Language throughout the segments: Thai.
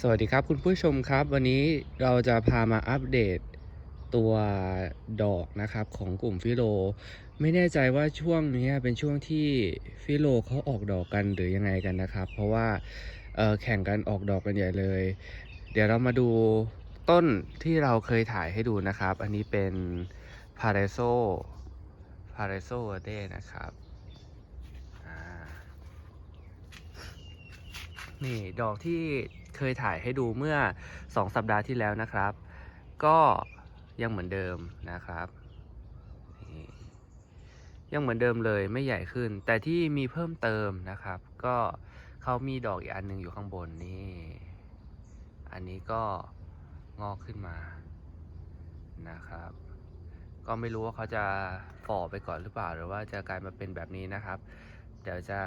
สวัสดีครับคุณผู้ชมครับ วันนี้เราจะพามาอัปเดตตัวดอกนะครับของกลุ่มฟิโล ไม่แน่ใจว่าช่วงนี้เป็นช่วงที่ฟิโลเขาออกดอกกันหรือยังไงกันนะครับ เพราะว่าแข่งกันออกดอกกันใหญ่เลย เดี๋ยวเรามาดูต้นที่เราเคยถ่ายให้ดูนะครับ อันนี้เป็นพา r รโซพา r รโซเดนะครับนี่ดอกที่ เคยถ่ายให้ดูเมื่อ 2 สัปดาห์ที่แล้วนะครับ ก็ยังเหมือนเดิมนะครับยังเหมือนเดิมเลยไม่ใหญ่ขึ้น แต่ที่มีเพิ่มเติมนะครับ ก็เขามีดอกอีกอันหนึ่งอยู่ข้างบนนี่ อันนี้ก็งอกขึ้นมานะครับ ก็ไม่รู้ว่าเขาจะฝ่อไปก่อนหรือเปล่า หรือว่าจะกลายมาเป็นแบบนี้นะครับ เดี๋ยวจะ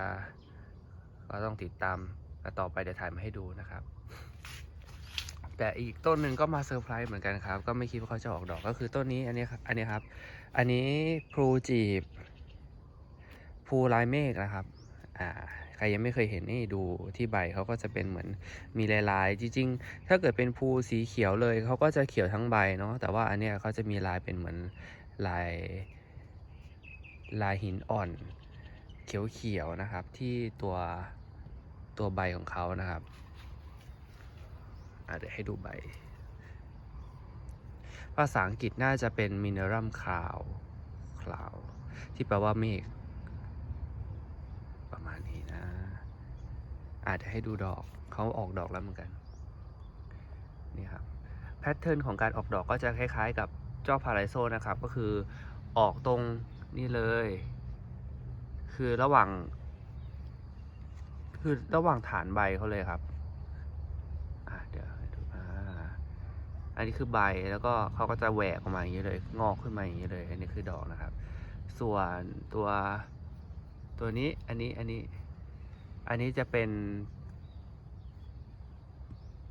ก็ต้องติดตาม ต่อไปเดี๋ยวถ่ายมาให้ดูนะครับ แต่อีกต้นหนึ่งก็มาเซอร์ไพรส์เหมือนกันครับ ก็ไม่คิดว่าเขาจะออกดอกก็คือต้นนี้อันนี้ครับอันนี้ครับ อันนี้พลูจีบพลูลายเมฆนะครับ อ่า ใครยังไม่เคยเห็นนี่ดูที่ใบเขาก็จะเป็นเหมือนมีลายๆ จริงๆ ถ้าเกิดเป็นภูสีเขียวเลยเขาก็จะเขียวทั้งใบเนาะ แต่ว่าอันเนี้ยเขาจะมีลายเป็นเหมือนลายลายหินอ่อน เขียวๆนะครับ ที่ตัว ตัวใบของเขานะครับอะเดี๋ยวให้ดูใบ ภาษาอังกฤษน่าจะเป็น minerum cloud cloud ที่แปลว่าเมฆประมาณนี้นะ อาจจะให้ดูดอกเขาออกดอกแล้วเหมือนกันนี่ครับแพทเทิร์นของการออกดอกก็จะคล้ายๆ กับเจ้าพาราโซนะครับ ก็คือออกตรงนี่เลย คือระหว่าง คือระหว่างฐานใบเขาเลยครับ อะเดี๋ยวให้ดูอ่าอันนี้คือใบแล้วก็เขาก็จะแหวกออกมาอย่างนี้เลย งอกขึ้นมาอย่างนี้เลย อันนี้คือดอกนะครับ ส่วนตัว ตัวนี้อันนี้อันนี้ อันนี้จะเป็น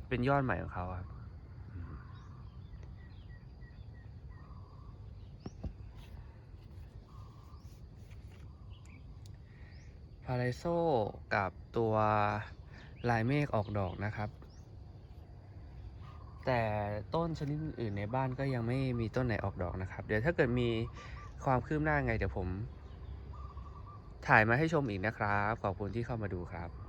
เป็นยอดใหม่ของเขาครับอืมพาราโซกับตัวลายเมฆออกดอกนะครับ แต่ต้นชนิดอื่นในบ้านก็ยังไม่มีต้นไหนออกดอกนะครับ เดี๋ยวถ้าเกิดมีความคืบหน้าไงเดี๋ยวผม ถ่ายมาให้ชมอีกนะครับ ขอบคุณที่เข้ามาดูครับ